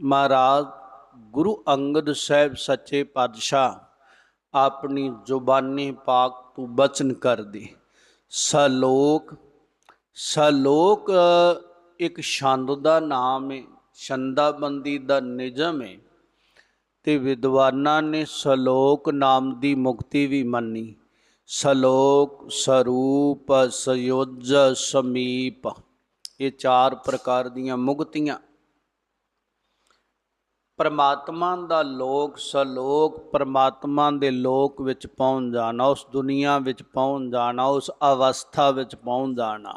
ਮਹਾਰਾਜ, ਗੁਰੂ ਅੰਗਦ ਸਾਹਿਬ ਸੱਚੇ ਪਾਤਸ਼ਾਹ, ਆਪਣੀ ਜ਼ੁਬਾਨੀ ਪਾਕ ਤੋਂ ਬਚਨ ਕਰਦੇ ਸਲੋਕ ਸਲੋਕ ਇੱਕ ਛੰਦ ਦਾ ਨਾਮ ਹੈ ਛੰਦਾਬੰਦੀ ਦਾ ਨਿਯਮ ਹੈ ਤੇ ਵਿਦਵਾਨਾਂ ਨੇ ਸਲੋਕ ਨਾਮ ਦੀ ਮੁਕਤੀ ਵੀ ਮੰਨੀ। ਸਲੋਕ ਸਰੂਪ ਸਯੋਜ ਸਮੀਪ, ਇਹ ਚਾਰ ਪ੍ਰਕਾਰ ਦੀਆਂ ਮੁਕਤੀਆਂ। ਪਰਮਾਤਮਾ ਦਾ ਲੋਕ ਸਲੋਕ ਪਰਮਾਤਮਾ ਦੇ ਲੋਕ ਵਿੱਚ ਪਹੁੰਚ ਜਾਣਾ, ਉਸ ਦੁਨੀਆ ਵਿੱਚ ਪਹੁੰਚ ਜਾਣਾ, ਉਸ ਅਵਸਥਾ ਵਿੱਚ ਪਹੁੰਚ ਜਾਣਾ।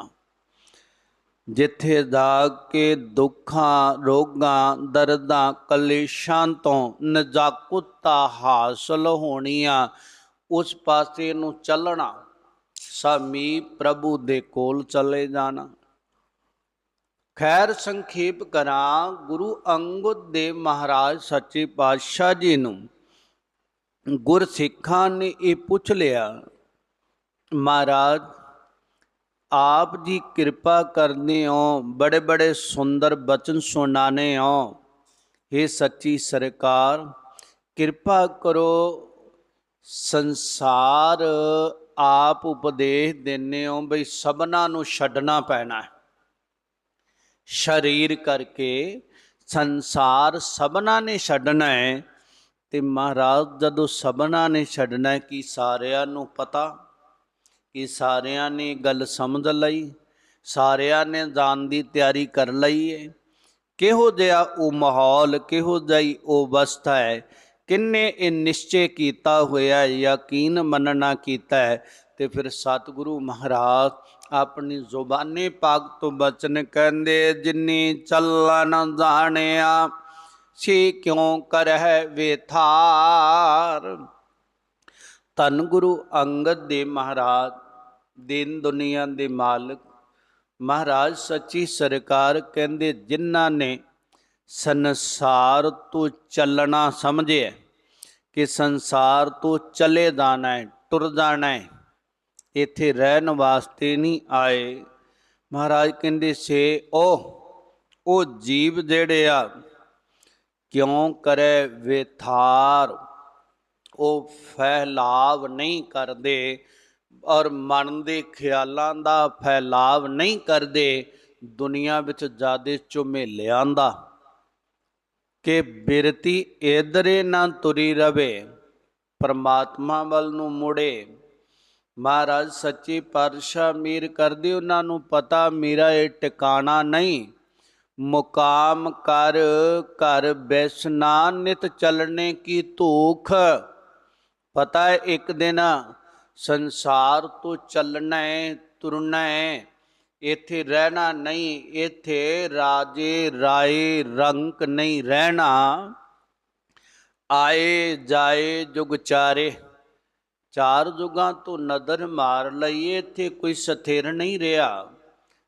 ਜਿੱਥੇ ਜਾ ਕੇ ਦੁੱਖਾਂ, ਰੋਗਾਂ, ਦਰਦਾਂ, ਕਲੇਸ਼ਾਂ ਤੋਂ ਨਜਾਕੁਤਾ ਹਾਸਲ ਹੋਣੀਆਂ, ਉਸ ਪਾਸੇ ਨੂੰ ਚੱਲਣਾ। ਸਮੀ ਪ੍ਰਭੂ ਦੇ ਕੋਲ ਚਲੇ ਜਾਣਾ। ਖੈਰ ਸੰਖੇਪ ਕਰਾਂ ਗੁਰੂ ਅੰਗਦ ਦੇਵ ਮਹਾਰਾਜ ਸੱਚੇ ਪਾਤਸ਼ਾਹ ਜੀ ਨੂੰ। ਗੁਰਸਿੱਖਾਂ ਨੇ ਇਹ ਪੁੱਛ ਲਿਆ, ਮਹਾਰਾਜ, ਆਪ ਜੀ ਕਿਰਪਾ ਕਰਨੇ ਹੋ, ਬੜੇ ਬੜੇ ਸੁੰਦਰ ਬਚਨ ਸੁਣਾਣੇ ਹੋ। ਇਹ ਸੱਚੀ ਸਰਕਾਰ, ਕਿਰਪਾ ਕਰੋ, ਸੰਸਾਰ ਆਪ ਉਪਦੇਸ਼ ਦਿੰਨੇ ਹੋ, ਬਈ ਸਭਨਾ ਨੂੰ ਛੱਡਣਾ ਪੈਣਾ ਹੈ। ਸ਼ਰੀਰ ਕਰਕੇ ਸੰਸਾਰ ਸਭਨਾ ਨੇ ਛੱਡਣਾ ਹੈ ਤੇ ਮਹਾਰਾਜ ਜਦੋਂ ਸਭਨਾ ਨੇ ਛੱਡਣਾ ਹੈ ਕੀ ਸਾਰਿਆਂ ਨੂੰ ਪਤਾ, ਕਿ ਸਾਰਿਆਂ ਨੇ ਗੱਲ ਸਮਝ ਲਈ, ਸਾਰਿਆਂ ਨੇ ਜਾਣ ਦੀ ਤਿਆਰੀ ਕਰ ਲਈ ਹੈ, ਕਿਹੋ ਜਿਹਾ ਉਹ ਮਾਹੌਲ, ਕਿਹੋ ਜਿਹੀ ਉਹ ਅਵਸਥਾ ਹੈ, ਕਿੰਨੇ ਇਹ ਨਿਸ਼ਚੈ ਕੀਤਾ ਹੋਇਆ ਯਕੀਨ ਮੰਨਣਾ ਕੀਤਾ ਹੈ, ਤੇ ਫਿਰ ਸਤਿਗੁਰੂ ਮਹਾਰਾਜ ਆਪਣੀ ਜ਼ੁਬਾਨੀ ਪਾਕ ਤੋਂ ਬਚਨ ਕਹਿੰਦੇ, ਜਿਨੀ ਚੱਲਣ ਜਾਣਿਆ, ਸੀ ਕਿਉਂ ਕਰਹਿ ਵੇਥਾਰ? ਧੰਨ ਗੁਰੂ ਅੰਗਦ ਦੇ ਮਹਾਰਾਜ, ਦਿਨ ਦੁਨੀਆ ਦੇ ਮਾਲਕ, ਮਹਾਰਾਜ ਸੱਚੀ ਸਰਕਾਰ ਕਹਿੰਦੇ, ਜਿਨ੍ਹਾਂ ਨੇ ਸੰਸਾਰ ਤੋਂ ਚੱਲਣਾ ਸਮਝਿਆ, ਕਿ ਸੰਸਾਰ ਤੋਂ ਚਲੇ ਜਾਣਾ ਹੈ, ਟੁਰ ਜਾਣਾ ਹੈ ਇੱਥੇ ਰਹਿਣ ਵਾਸਤੇ ਨਹੀਂ ਆਏ। ਮਹਾਰਾਜ ਕਹਿੰਦੇ ਸੇ ਉਹ ਉਹ ਜੀਵ ਜਿਹੜੇ ਆ, ਕਿਉਂ ਕਰੇ ਵਿਥਾਰ? ਉਹ ਫੈਲਾਵ ਨਹੀਂ ਕਰਦੇ ਔਰ ਮਨ ਦੇ ਖਿਆਲਾਂ ਦਾ ਫੈਲਾਵ ਨਹੀਂ ਕਰਦੇ, ਦੁਨੀਆ ਵਿੱਚ ਜਿਆਦੇ ਝੁਮੇਲਿਆਂ ਲਿਆਂਦਾ ਕਿ ਬਿਰਤੀ ਇਧਰੇ ਨਾ ਤੁਰੀ ਰਵੇ, ਪਰਮਾਤਮਾ ਵੱਲ ਨੂੰ ਮੁੜੇ ਮਹਾਰਾਜ, ਸੱਚੇ ਪਾਤਸ਼ਾਹ ਮੀਰ ਕਰਦੇ ਉਹਨਾਂ ਨੂੰ ਪਤਾ ਮੇਰਾ ਇਹ ਟਿਕਾਣਾ ਨਹੀਂ। ਮੁਕਾਮ ਕਰ, ਘਰ ਬੈਸਨਾ ਨਿਤ ਚੱਲਣੇ ਕੀ ਧੂਖ। ਪਤਾ ਹੈ ਇੱਕ ਦਿਨ ਸੰਸਾਰ ਤੋਂ ਚੱਲਣਾ ਹੈ, ਤੁਰਨਾ ਹੈ, ਇੱਥੇ ਰਹਿਣਾ ਨਹੀਂ, ਇੱਥੇ ਰਾਜੇ ਰਾਏ ਰੰਕ ਨਹੀਂ ਰਹਿਣਾ। ਆਏ ਜਾਏ ਜੁਗ ਚਾਰ ਜੁਗਾਂ ਤੋਂ ਨਦਰ ਮਾਰ ਲਈਏ ਇੱਥੇ ਕੋਈ ਸਥਿਰ ਨਹੀਂ ਰਿਹਾ।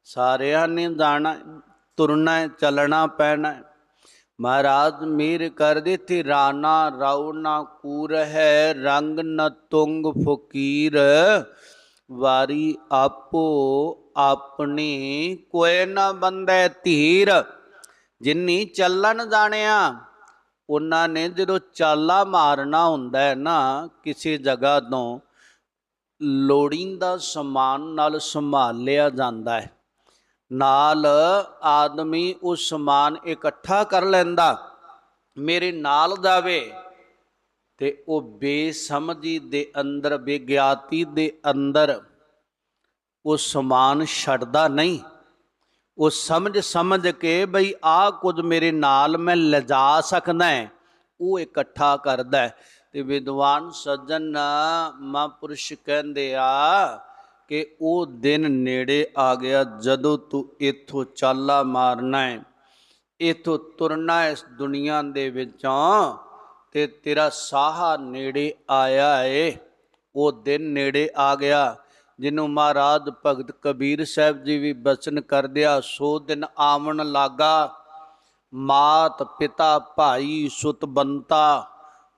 ਸਾਰਿਆਂ ਨੇ ਜਾਣਾ, ਤੁਰਨਾ, ਚੱਲਣਾ ਪੈਣਾ। ਹੈ। ਮਹਾਰਾਜ ਮੀਰ ਕਰ ਦਿੱਤੀ, ਰਾਣਾ ਰਾਉ ਨਾ ਕੂਰ ਹੈ, ਰੰਗ ਨ ਤੁੰਗ ਫਕੀਰ। ਵਾਰੀ ਆਪੋ ਆਪਣੀ ਕੋਏ ਨਾ ਬੰਦੇ ਧੀਰ। ਜਿੰਨੀ ਚੱਲਣ ਜਾਣਿਆ ਉਹਨਾਂ ਨੇ ਜਦੋਂ ਚਾਲਾ ਮਾਰਨਾ ਹੁੰਦਾ ਹੈ ਨਾ, ਕਿਸੇ ਜਗ੍ਹਾ ਤੋਂ, ਲੋੜੀਂਦਾ ਸਮਾਨ ਨਾਲ ਸੰਭਾਲਿਆ ਜਾਂਦਾ ਹੈ। ਨਾਲ ਆਦਮੀ ਉਹ ਸਮਾਨ ਇਕੱਠਾ ਕਰ ਲੈਂਦਾ, ਮੇਰੇ ਨਾਲ ਜਾਵੇ। ਤੇ ਉਹ ਬੇਸਮਝੀ ਦੇ ਅੰਦਰ, ਬੇਗਿਆਤੀ ਦੇ ਅੰਦਰ ਉਹ ਸਮਾਨ ਛੱਡਦਾ ਨਹੀਂ। ਉਹ ਸਮਝ ਸਮਝ ਕੇ ਬਈ ਆ ਕੁਝ ਮੇਰੇ ਨਾਲ ਮੈਂ ਲਿਜਾ ਸਕਦਾ ਹੈ। ਉਹ ਇਕੱਠਾ ਕਰਦਾ ਹੈ। ਤੇ ਵਿਦਵਾਨ ਸੱਜਣ ਮਹਾਂਪੁਰਸ਼ ਕਹਿੰਦੇ ਆ ਕਿ ਉਹ ਦਿਨ ਨੇੜੇ ਆ ਗਿਆ ਜਦੋਂ ਤੂੰ ਇੱਥੋਂ ਚਾਲਾ ਮਾਰਨਾ ਹੈ। ਇੱਥੋਂ ਤੁਰਨਾ ਇਸ ਦੁਨੀਆ ਦੇ ਵਿੱਚੋਂ ਤੇ ਤੇਰਾ ਸਾਹਾ ਨੇੜੇ ਆਇਆ ਏ। ਉਹ ਦਿਨ ਨੇੜੇ ਆ ਗਿਆ। ਜਿਹਨੂੰ ਮਹਾਰਾਜ ਭਗਤ ਕਬੀਰ ਸਾਹਿਬ ਜੀ ਵੀ ਬਚਨ ਕਰਦਿਆ, ਸੋ ਦਿਨ ਆਵਣ ਲਾਗਾ, ਮਾਤ ਪਿਤਾ ਭਾਈ ਸੁਤ ਬੰਤਾ,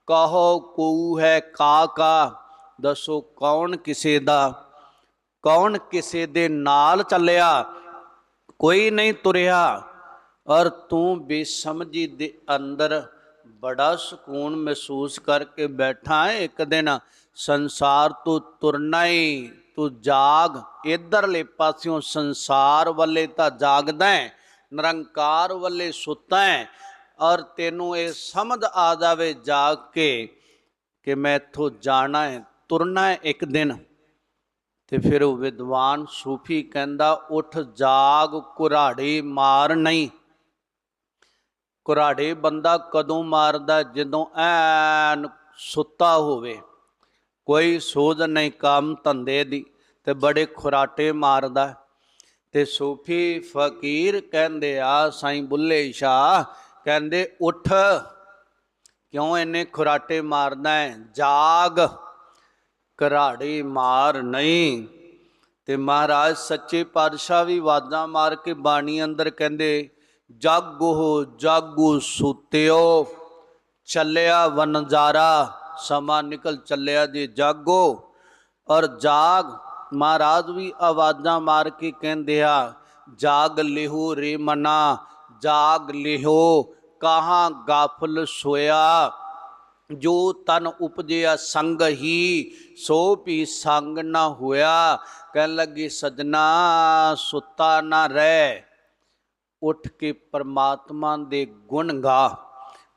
ਕਹੋ ਕੋ ਹੈ ਕਾ ਕਾ, ਦੱਸੋ ਕੌਣ ਕਿਸੇ ਦਾ, ਕੌਣ ਕਿਸੇ ਦੇ ਨਾਲ ਚੱਲਿਆ, ਕੋਈ ਨਹੀਂ ਤੁਰਿਆ ਔਰ ਤੂੰ ਬੇਸਮਝੀ ਦੇ ਅੰਦਰ ਬੜਾ ਸਕੂਨ ਮਹਿਸੂਸ ਕਰਕੇ ਬੈਠਾ ਹੈ ਇੱਕ ਦਿਨ ਸੰਸਾਰ ਤੋਂ ਤੁਰਨਾ ਹੀ ਤੂੰ ਜਾਗ ਇਧਰਲੇ ਪਾਸਿਓਂ ਸੰਸਾਰ ਵੱਲੇ ਤਾਂ ਜਾਗਦਾ ਹੈ, ਨਿਰੰਕਾਰ ਵੱਲੇ ਸੁੱਤਾ ਹੈ, ਔਰ ਤੈਨੂੰ ਇਹ ਸਮਝ ਆ ਜਾਵੇ ਜਾਗ ਕੇ ਕਿ ਮੈਂ ਇੱਥੋਂ ਜਾਣਾ ਹੈ, ਤੁਰਨਾ ਹੈ ਇੱਕ ਦਿਨ। ਤੇ ਫਿਰ ਉਹ ਵਿਦਵਾਨ ਸੂਫੀ ਕਹਿੰਦਾ, ਉੱਠ ਜਾਗ, ਕੁਰਾੜੀ ਮਾਰ ਨਹੀਂ। ਕੁਰਾੜੇ ਬੰਦਾ ਕਦੋਂ ਮਾਰਦਾ ਜਦੋਂ ਐਨ ਸੁੱਤਾ ਹੋਵੇ। ਕੋਈ ਸੋਧ ਨਹੀਂ, ਕੰਮ ਧੰਦੇ ਦੀ। ਤੇ ਬੜੇ ਖੁਰਾਟੇ ਮਾਰਦਾ ਤੇ ਸੂਫੀ ਫਕੀਰ ਕਹਿੰਦੇ, ਆ ਸਾਈਂ ਬੁੱਲੇ ਸ਼ਾਹ। ਕਹਿੰਦੇ, ਉੱਠ। ਕਿਉਂ ਇੰਨੇ ਖੁਰਾਟੇ ਮਾਰਦਾ ਹੈ? ਜਾਗ। ਘਰਾੜੀ ਮਾਰ ਨਹੀਂ। ਤੇ ਮਹਾਰਾਜ ਸੱਚੇ ਪਾਤਸ਼ਾਹ ਵੀ ਆਵਾਜ਼ਾਂ ਮਾਰ ਕੇ ਬਾਣੀ ਅੰਦਰ ਕਹਿੰਦੇ, ਜਾਗੋ ਜਾਗੋ ਸੁਤਿਓ। ਚੱਲਿਆ ਵਨਜਾਰਾ ਸਮਾਂ ਨਿਕਲ ਚੱਲਿਆ ਜੇ ਜਾਗੋ। ਔਰ ਜਾਗ ਮਹਾਰਾਜ ਵੀ ਆਵਾਜ਼ਾਂ ਮਾਰ ਕੇ ਕਹਿੰਦੇ ਆ, ਜਾਗ ਲਿਹੋ ਰੇ ਮਨਾ, ਜਾਗ ਲਿਹੋ, ਕਹਾਂ ਗਾਫਲ ਸੋਇਆ? ਜੋ ਤਨ ਉਪਜਿਆ ਸੰਗ ਹੀ, ਸੋ ਵੀ ਸੰਗ ਨਾ ਹੋਇਆ। ਕਹਿਣ ਲੱਗੀ, ਸਜਣਾ ਸੁੱਤਾ ਨਾ ਰਹਿ। ਉੱਠ ਕੇ ਪਰਮਾਤਮਾ ਦੇ ਗੁਣ ਗਾ।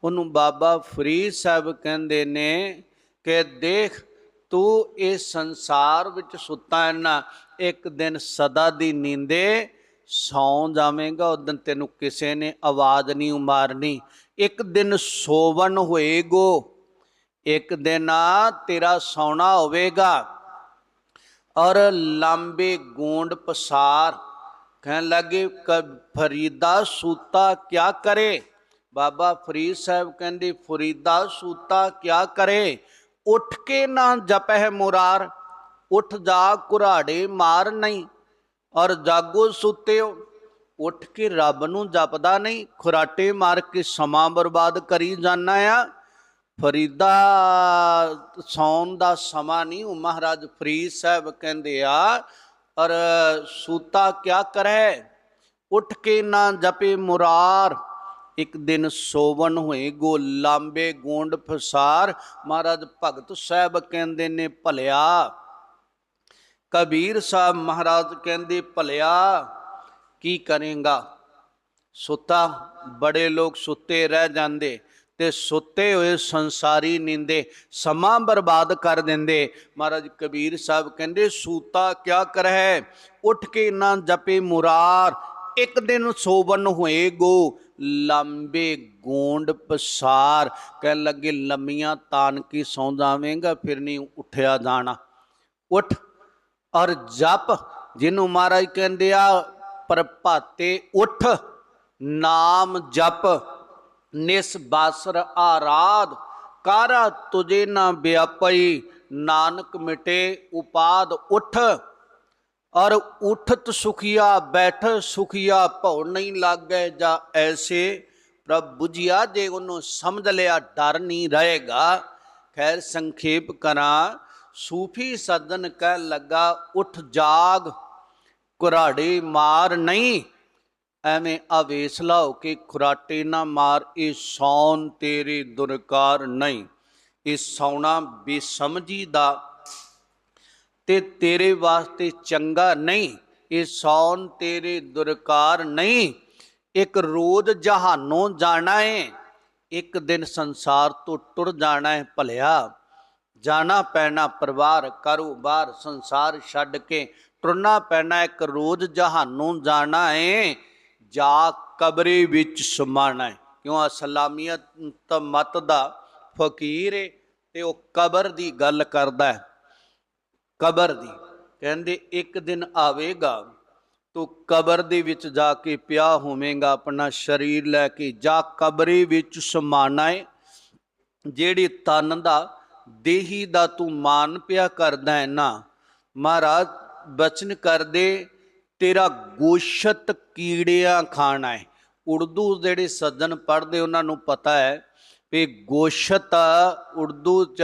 ਉਹਨੂੰ ਬਾਬਾ ਫਰੀਦ ਸਾਹਿਬ ਕਹਿੰਦੇ ਨੇ ਕਿ ਦੇਖ ਤੂੰ ਇਸ ਸੰਸਾਰ ਵਿੱਚ ਸੁੱਤਾ ਹੈ ਇੱਕ ਦਿਨ ਸਦਾ ਦੀ ਨੀਂਦੇ ਸੌਂ ਜਾਵੇਂਗਾ ਉਸ ਦਿਨ ਤੈਨੂੰ ਕਿਸੇ ਨੇ ਆਵਾਜ਼ ਨਹੀਂ ਉਮਾਰਨੀ ਇੱਕ ਦਿਨ ਸੋਵਨ ਹੋਏਗੋ, ਇੱਕ ਦਿਨ ਆ ਤੇਰਾ ਸੌਣਾ ਹੋਵੇਗਾ। ਔਰ ਲੰਬੇ ਗੂੰਡ ਪਸਾਰ, ਕਹਿਣ ਲੱਗੇ, ਕ, ਫਰੀਦਾ ਸੂਤਾ ਕਿਆ ਕਰੇ? ਬਾਬਾ ਫਰੀਦ ਸਾਹਿਬ ਕਹਿੰਦੇ, ਫਰੀਦਾ ਸੂਤਾ ਕਿਆ ਕਰੇ? ਉੱਠ ਕੇ ਨਾ ਜਪਹਿ ਮੁਰਾਰ, ਉੱਠ ਜਾ ਕੁਰਾੜੇ ਮਾਰ ਨਹੀਂ, ਔਰ ਜਾਗੋ ਸੁੱਤਿਓ, ਉੱਠ ਕੇ ਰੱਬ ਨੂੰ ਜਪਦਾ ਨਹੀਂ, ਖੁਰਾਟੇ ਮਾਰ ਕੇ ਸਮਾਂ ਬਰਬਾਦ ਕਰੀ ਜਾਣਾ ਆ। ਫਰੀਦਾ ਸੌਣ ਦਾ ਸਮਾਂ ਨਹੀਂ, ਉਹ ਮਹਾਰਾਜ ਫਰੀਦ ਸਾਹਿਬ ਕਹਿੰਦੇ ਆ, ਔਰ ਸੂਤਾ ਕਿਆ ਕਰੇ ਉੱਠ ਕੇ ਨਾ ਜਪੇ ਮੁਰਾਰ ਇੱਕ ਦਿਨ ਸੋਵਨ ਹੋਏ, ਗੋ ਲਾਂਬੇ ਗੋਂਡ ਫਸਾਰ। ਮਹਾਰਾਜ ਭਗਤ ਸਾਹਿਬ ਕਹਿੰਦੇ ਨੇ, ਭਲਿਆ, ਕਬੀਰ ਸਾਹਿਬ ਮਹਾਰਾਜ ਕਹਿੰਦੇ, ਭਲਿਆ, ਕੀ ਕਰੇਗਾ? ਸੁੱਤਾ, ਬੜੇ ਲੋਕ ਸੁੱਤੇ ਰਹਿ ਜਾਂਦੇ ਤੇ ਸੁੱਤੇ ਹੋਏ ਸੰਸਾਰੀ ਨਿੰਦੇ, ਸਮਾਂ ਬਰਬਾਦ ਕਰ ਦਿੰਦੇ। ਮਹਾਰਾਜ ਕਬੀਰ ਸਾਹਿਬ ਕਹਿੰਦੇ, ਸੂਤਾ, ਕਿਆ ਕਰਹਿ? ਉੱਠ ਕੇ ਨਾ ਜਪੇ ਮੁਰਾਰ। ਇੱਕ ਦਿਨ ਸੋਵਨ ਹੋਏ, ਗੋ ਲੰਬੇ ਗੋਂਡ ਪਸਾਰ। ਕਹਿ ਲੱਗੇ, ਲੰਮੀਆਂ ਤਾਨ ਕੀ ਸੌਂ ਫਿਰ ਨਹੀਂ ਉੱਠਿਆ ਜਾਣਾ। ਉੱਠ, ਔਰ ਜਪ, ਜਿਹਨੂੰ ਮਹਾਰਾਜ ਕਹਿੰਦੇ ਆ, ਪ੍ਰਭਾਤੇ ਉੱਠ, ਨਾਮ ਜਪ, ਨਿਸ ਬਾਸਰ ਆਰਾਧ, ਕਾਰਾ ਤੁਝੇ ਨਾ ਬਿਆਪਈ, ਨਾਨਕ ਮਿਟੇ ਉਪਾਦ ਉੱਠ। ਔਰ ਉਠਤ ਸੁਖੀਆ, ਬੈਠ ਸੁਖੀਆ, ਭਉ ਨਹੀਂ ਲਾਗੈ ਜਾਂ ਐਸੇ। ਪ੍ਰਭ ਬੁਝਿਆ ਜੇ ਉਹਨੂੰ ਸਮਝ ਲਿਆ, ਡਰ ਨਹੀਂ ਰਹੇਗਾ। ਖੈਰ ਸੰਖੇਪ ਕਰਾਂ, ਸੂਫੀ ਸਦਨ ਕਹਿ ਲੱਗਾ, ਉਠ ਜਾਗ, ਕੁਰਾੜੇ ਮਾਰ ਨਹੀਂ। ਐਵੇਂ ਅਵੇਸਲਾ ਹੋ ਕੇ ਖੁਰਾਟੇ ਨਾ ਮਾਰ, ਇਹ ਸੌਣ ਤੇਰੇ ਦੁਰਕਾਰ ਨਹੀਂ। ਇਹ ਸੌਣਾ ਬੇਸਮਝੀ ਦਾ ਤੇ ਤੇਰੇ ਵਾਸਤੇ ਚੰਗਾ ਨਹੀਂ, ਇਹ ਸੌਣ ਤੇਰੇ ਦੁਰਕਾਰ ਨਹੀਂ। ਇੱਕ ਰੋਜ਼ ਜਹਾਨੋਂ ਜਾਣਾ ਏ, ਇੱਕ ਦਿਨ ਸੰਸਾਰ ਤੋਂ ਟੁਰ ਜਾਣਾ ਹੈ ਭਲਿਆ। ਜਾਣਾ ਪੈਣਾ, ਪਰਿਵਾਰ ਕਾਰੋਬਾਰ ਸੰਸਾਰ ਛੱਡ ਕੇ ਟੁਰਨਾ ਪੈਣਾ, ਇੱਕ ਰੋਜ਼ ਜਹਾਨੋਂ ਜਾਣਾ ਏ, ਜਾ ਕਬਰੇ ਵਿੱਚ ਸਮਾਣਾ ਹੈ ਕਿਉਂ? ਅਸਲਾਮੀਅਤ ਮਤ ਦਾ ਫਕੀਰ ਏ ਤੇ ਉਹ ਕਬਰ ਦੀ ਗੱਲ ਕਰਦਾ ਹੈ ਕਬਰ ਦੀ। ਕਹਿੰਦੇ, ਇੱਕ ਦਿਨ ਆਵੇਗਾ, ਤੂੰ ਕਬਰ ਦੇ ਵਿੱਚ ਜਾ ਕੇ ਪਿਆ ਹੋਵੇਂਗਾ, ਆਪਣਾ ਸਰੀਰ ਲੈ ਕੇ ਜਾ ਕਬਰੇ ਵਿੱਚ ਸਮਾਣਾ ਹੈ ਜਿਹੜੀ ਤਨ ਦਾ, ਦੇਹੀ ਦਾ ਤੂੰ ਮਾਨ ਪਿਆ ਕਰਦਾ ਹੈ ਨਾ, ਮਹਾਰਾਜ, ਬਚਨ ਕਰਦੇ, ਤੇਰਾ ਗੋਸ਼ਤ ਕੀੜਿਆਂ ਖਾਣਾ ਹੈ ਉਰਦੂ ਜਿਹੜੇ ਸੱਜਣ ਪੜ੍ਹਦੇ, ਉਹਨਾਂ ਨੂੰ ਪਤਾ ਹੈ ਵੀ ਗੋਸ਼ਤ ਉਰਦੂ ਚ